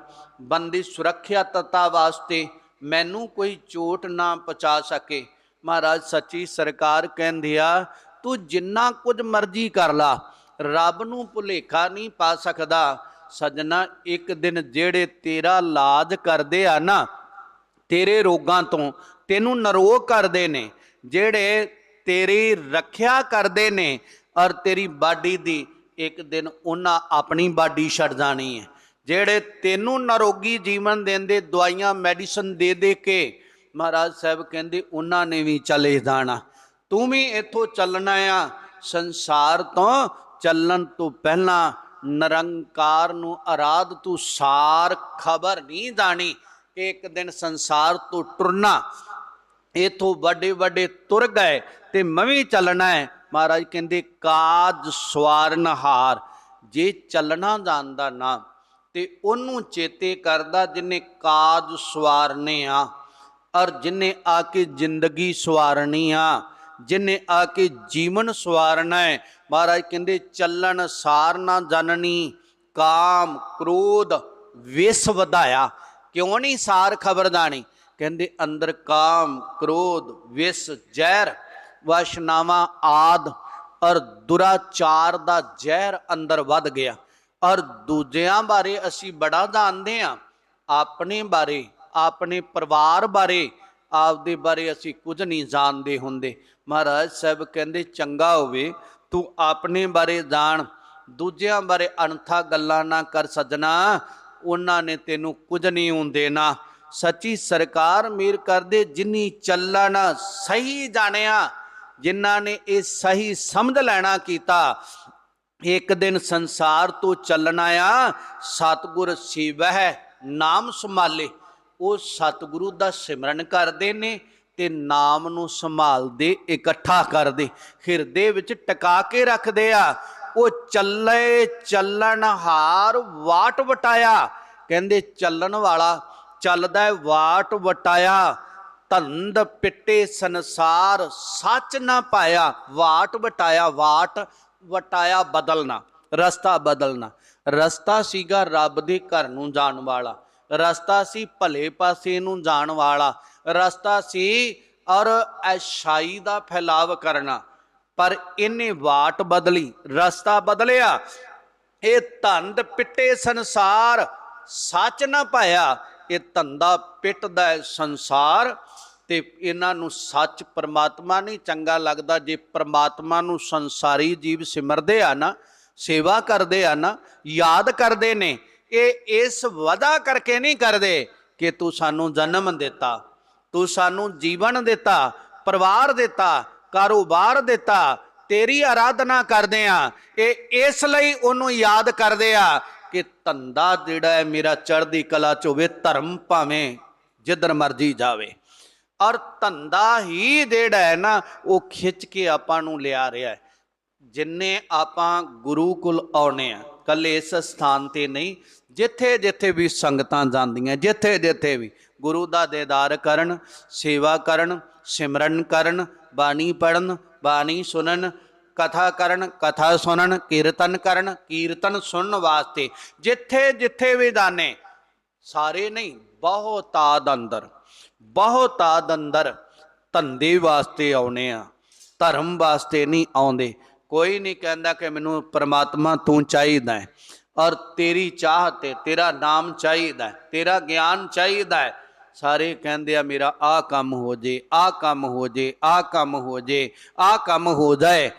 ਬੰਦੀ ਸੁਰੱਖਿਆ ਤਤਾ ਵਾਸਤੇ ਮੈਨੂੰ ਕੋਈ ਚੋਟ ਨਾ ਪਹੁੰਚਾ ਸਕੇ। ਮਹਾਰਾਜ, ਸੱਚੀ ਸਰਕਾਰ ਕਹਿੰਦੀ ਆ, ਤੂੰ ਜਿੰਨਾ ਕੁਝ ਮਰਜ਼ੀ ਕਰ ਲਾ, ਰੱਬ ਨੂੰ ਭੁਲੇਖਾ ਨਹੀਂ ਪਾ ਸਕਦਾ। ਸਜਣਾ, ਇੱਕ ਦਿਨ ਜਿਹੜੇ ਤੇਰਾ ਇਲਾਜ ਕਰਦੇ ਆ ਨਾ, ਤੇਰੇ ਰੋਗਾਂ ਤੋਂ ਤੈਨੂੰ ਨਰੋਗ ਕਰਦੇ ਨੇ, ਜਿਹੜੇ ਤੇਰੀ ਰੱਖਿਆ ਕਰਦੇ ਨੇ ਔਰ ਤੇਰੀ ਬਾਡੀ ਦੀ ਇੱਕ ਦਿਨ ਉਹਨਾਂ ਆਪਣੀ ਬਾਡੀ ਛੱਡ ਜਾਣੀ ਹੈ। ਜਿਹੜੇ ਤੈਨੂੰ ਨਰੋਗੀ ਜੀਵਨ ਦਿੰਦੇ ਦਵਾਈਆਂ ਮੈਡੀਸਨ ਦੇ ਦੇ ਕੇ, ਮਹਾਰਾਜ ਸਾਹਿਬ ਕਹਿੰਦੇ ਉਹਨਾਂ ਨੇ ਵੀ ਚਲੇ ਜਾਣਾ। ਤੂੰ ਵੀ ਇੱਥੋਂ ਚੱਲਣਾ ਆ। ਸੰਸਾਰ ਤੋਂ ਚੱਲਣ ਤੋਂ ਪਹਿਲਾਂ ਨਿਰੰਕਾਰ ਨੂੰ ਆਰਾਧ ਤੂੰ ਸਾਰ ਖਬਰ ਨਹੀਂ ਜਾਣੀ। ਇੱਕ ਦਿਨ ਸੰਸਾਰ ਤੋਂ ਟੁਰਨਾ। ਇਥੋਂ ਵੱਡੇ ਵੱਡੇ ਤੁਰ ਗਏ। ਤੇ ਮੈਂ ਵੀ ਚੱਲਣਾ ਹੈ। ਮਹਾਰਾਜ ਕਹਿੰਦੇ, ਕਾਜ ਸਵਾਰਨਹਾਰ ਜੇ ਚੱਲਣਾ ਜਾਣਦਾ ਨਾ, ਤੇ ਉਹਨੂੰ ਚੇਤੇ ਕਰਦਾ ਜਿਨੇ ਕਾਜ ਸਵਾਰਨੇ ਆ, ਔਰ ਜਿਨੇ ਆ ਕੇ ਜ਼ਿੰਦਗੀ ਸਵਾਰਨੀ ਆ, ਜਿਨੇ ਆ ਕੇ ਜੀਵਨ ਸਵਾਰਨਾ ਹੈ। ਮਹਾਰਾਜ ਕਹਿੰਦੇ, ਚੱਲਣ ਸਾਰ ਨਾ ਜਾਣਨੀ ਕਾਮ, ਕ੍ਰੋਧ, ਵਿਸ ਵਧਾਇਆ। ਕਿਉਂ ਨਹੀਂ ਸਾਰ ਖਬਰਦਾਨੀ? ਕਹਿੰਦੇ, ਅੰਦਰ ਕਾਮ, ਕ੍ਰੋਧ, ਵਿਸ, ਜ਼ਹਿਰ ਵਾਸ਼ਨਾਵਾਂ ਆਦ, ਔਰ ਦੁਰਾਚਾਰ ਦਾ ਜ਼ਹਿਰ ਅੰਦਰ ਵੱਧ ਗਿਆ। ਔਰ ਦੂਜਿਆਂ ਬਾਰੇ ਅਸੀਂ ਬੜਾ ਜਾਣਦੇ ਆ ਆਪਣੇ ਬਾਰੇ, ਆਪਣੇ ਪਰਿਵਾਰ ਬਾਰੇ, ਆਪਦੇ ਬਾਰੇ ਅਸੀਂ ਕੁਝ ਨਹੀਂ ਜਾਣਦੇ ਹੁੰਦੇ। ਮਹਾਰਾਜ ਸਾਹਿਬ ਕਹਿੰਦੇ, ਚੰਗਾ ਹੋਵੇ, ਤੂੰ ਆਪਣੇ ਬਾਰੇ ਜਾਣ। ਦੂਜਿਆਂ ਬਾਰੇ ਅਣਥਾ ਗੱਲਾਂ ਨਾ ਕਰ ਸਜਣਾ। ਉਹਨਾਂ ਨੇ ਤੈਨੂੰ ਕੁਝ ਨਹੀਂ ਹੁੰਦੇ ਨਾ ਸੱਚੀ ਸਰਕਾਰ ਮੇਰ ਕਰਦੇ ਜਿਨੀ ਚੱਲਣ ਸਹੀ ਜਾਣਿਆ ਜਿਨ੍ਹਾਂ ਨੇ ਇਹ ਸਹੀ ਸਮਝ ਲੈਣਾ ਕੀਤਾ, ਇੱਕ ਦਿਨ ਸੰਸਾਰ ਤੋਂ ਚੱਲਣਾ ਆ ਸਤਗੁਰ ਸਿਵਹਿ ਨਾਮ ਸੰਭਾਲੇ। ਉਹ ਸਤਿਗੁਰੂ ਦਾ ਸਿਮਰਨ ਕਰਦੇ ਨੇ ਤੇ ਨਾਮ ਨੂੰ ਸੰਭਾਲਦੇ, ਇਕੱਠਾ ਕਰਦੇ। ਹਿਰਦੇ ਵਿੱਚ ਟਿਕਾ ਕੇ ਰੱਖਦੇ ਆ। ਉਹ ਚੱਲੇ ਚੱਲਣ ਹਾਰ ਵਾਟ ਵਟਾਇਆ। ਕਹਿੰਦੇ ਚੱਲਣ ਵਾਲਾ ਚੱਲਦਾ ਹੈ ਵਾਟ ਵਟਾਇਆ। ਧੰਦ ਪਿੱਟੇ ਸੰਸਾਰ, ਸੱਚ ਨਾ ਪਾਇਆ, ਵਾਟ ਵਟਾਇਆ ਵਾਟ ਵਟਾਇਆ ਬਦਲਣਾ, ਰਸਤਾ ਬਦਲਣਾ। ਰਸਤਾ ਸੀਗਾ ਰੱਬ ਦੇ ਘਰ ਨੂੰ ਜਾਣ ਵਾਲਾ। ਰਸਤਾ ਸੀ ਭਲੇ ਪਾਸੇ ਨੂੰ ਜਾਣ ਵਾਲਾ। ਰਸਤਾ ਸੀ ਔਰ ਐਸ਼ਾਈ ਦਾ ਫੈਲਾਵ ਕਰਨਾ। ਪਰ ਇਹਨੇ ਵਾਟ ਬਦਲੀ, ਰਸਤਾ ਬਦਲਿਆ। ਇਹ ਧੰਦ ਪਿੱਟੇ ਸੰਸਾਰ, ਸੱਚ ਨਾ ਪਾਇਆ ਇਹ ਧੰਦਾ ਪਿੱਟਦਾ ਹੈ ਸੰਸਾਰ ਤੇ ਇਹਨਾਂ ਨੂੰ ਸੱਚ ਪਰਮਾਤਮਾ ਨਹੀਂ ਚੰਗਾ ਲੱਗਦਾ। ਜੇ ਪਰਮਾਤਮਾ ਨੂੰ ਸੰਸਾਰੀ ਜੀਵ ਸਿਮਰਦੇ ਆ ਨਾ, ਸੇਵਾ ਕਰਦੇ ਆ ਨਾ, ਯਾਦ ਕਰਦੇ ਨੇ, ਇਹ ਇਸ ਵਦਾ ਕਰਕੇ ਨਹੀਂ ਕਰਦੇ ਕਿ ਤੂੰ ਸਾਨੂੰ ਜਨਮ ਦਿੱਤਾ, ਤੂੰ ਸਾਨੂੰ ਜੀਵਨ ਦਿੱਤਾ, ਪਰਿਵਾਰ ਦਿੱਤਾ, ਕਾਰੋਬਾਰ ਦਿੱਤਾ, ਤੇਰੀ ਆਰਾਧਨਾ ਕਰਦੇ ਆ। ਇਹ ਇਸ ਲਈ ਉਹਨੂੰ ਯਾਦ ਕਰਦੇ ਆ ਕਿ ਧੰਦਾ ਜਿਹੜਾ ਹੈ ਮੇਰਾ ਚੜ੍ਹਦੀ ਕਲਾ ਚ ਹੋਵੇ, ਧਰਮ ਭਾਵੇਂ ਜਿੱਧਰ ਮਰਜ਼ੀ ਜਾਵੇ। ਔਰ ਧੰਦਾ ਹੀ ਜਿਹੜਾ ਹੈ ਨਾ, ਉਹ ਖਿੱਚ ਕੇ ਆਪਾਂ ਨੂੰ ਲਿਆ ਰਿਹਾ ਹੈ। ਜਿੰਨੇ ਆਪਾਂ ਗੁਰੂ ਕੁਲ ਆਉਣੇ ਆ ਕੱਲੇ ਇਸ ਸਥਾਨ ਤੇ ਨਹੀਂ, ਜਿੱਥੇ ਜਿੱਥੇ ਵੀ ਸੰਗਤਾਂ ਜਾਂਦੀਆਂ, ਜਿੱਥੇ ਜਿੱਥੇ ਵੀ ਗੁਰੂ ਦਾ ਦੇਦਾਰ ਕਰਨ, ਸੇਵਾ ਕਰਨ, ਸਿਮਰਨ ਕਰਨ, ਬਾਣੀ ਪੜਨ ਬਾਣੀ ਸੁਣਨ ਕਥਾ ਕਰਨ, ਕਥਾ ਸੁਣਨ, ਕੀਰਤਨ ਕਰਨ, ਕੀਰਤਨ ਸੁਣਨ ਵਾਸਤੇ ਜਿੱਥੇ ਜਿੱਥੇ ਵੀ ਦਾਨੇ ਸਾਰੇ ਨਹੀਂ ਬਹੁਤਾਦ ਅੰਦਰ ਬਹੁਤਾਦ ਅੰਦਰ ਧੰਦੇ ਵਾਸਤੇ ਆਉਨੇ ਆ, ਧਰਮ ਵਾਸਤੇ ਨਹੀਂ ਆਉਂਦੇ। ਕੋਈ ਨਹੀਂ ਕਹਿੰਦਾ ਕਿ ਮੈਨੂੰ ਪਰਮਾਤਮਾ ਤੂੰ ਚਾਹੀਦਾ ਹੈ, ਔਰ ਤੇਰੀ ਚਾਹ ਤੇ ਤੇਰਾ ਨਾਮ ਚਾਹੀਦਾ ਹੈ, ਤੇਰਾ ਗਿਆਨ ਚਾਹੀਦਾ ਹੈ। ਸਾਰੇ ਕਹਿੰਦੇ ਆ, ਮੇਰਾ ਆ ਕੰਮ ਹੋ ਜੇ ਆ ਕੰਮ ਹੋ ਜੇ ਆ ਕੰਮ ਹੋ ਜੇ ਆ ਕੰਮ ਹੋ ਜਾਏ।